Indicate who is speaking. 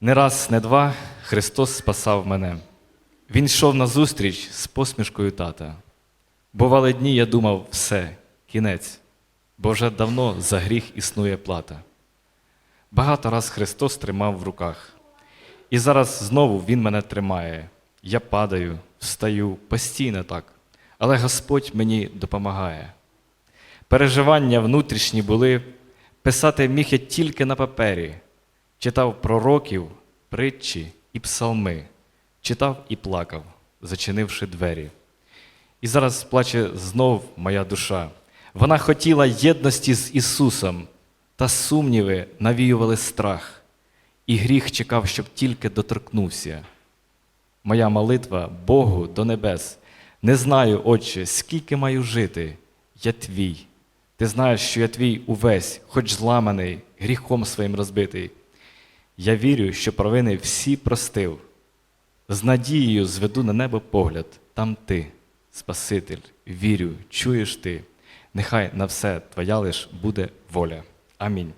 Speaker 1: Не раз, не два Христос спасав мене. Він йшов назустріч з посмішкою тата. Бували дні, я думав, все, кінець, бо вже давно за гріх існує плата. Багато раз Христос тримав в руках. І зараз знову Він мене тримає. Я падаю, встаю постійно так, але Господь мені допомагає. Переживання внутрішні були, писати міг я тільки на папері, читав пророків, притчі і псалми, читав і плакав, зачинивши двері. І зараз плаче знов моя душа. Вона хотіла єдності з Ісусом, та сумніви навіювали страх, і гріх чекав, щоб тільки доторкнувся. Моя молитва Богу до небес. Не знаю, Отче, скільки маю жити, я твій. Ти знаєш, що я твій увесь, хоч зламаний, гріхом своїм розбитий. Я вірю, що провини всі простив. З надією зведу на небо погляд, там ти, Спаситель, вірю, чуєш ти. Нехай на все твоя лиш буде воля. Амінь.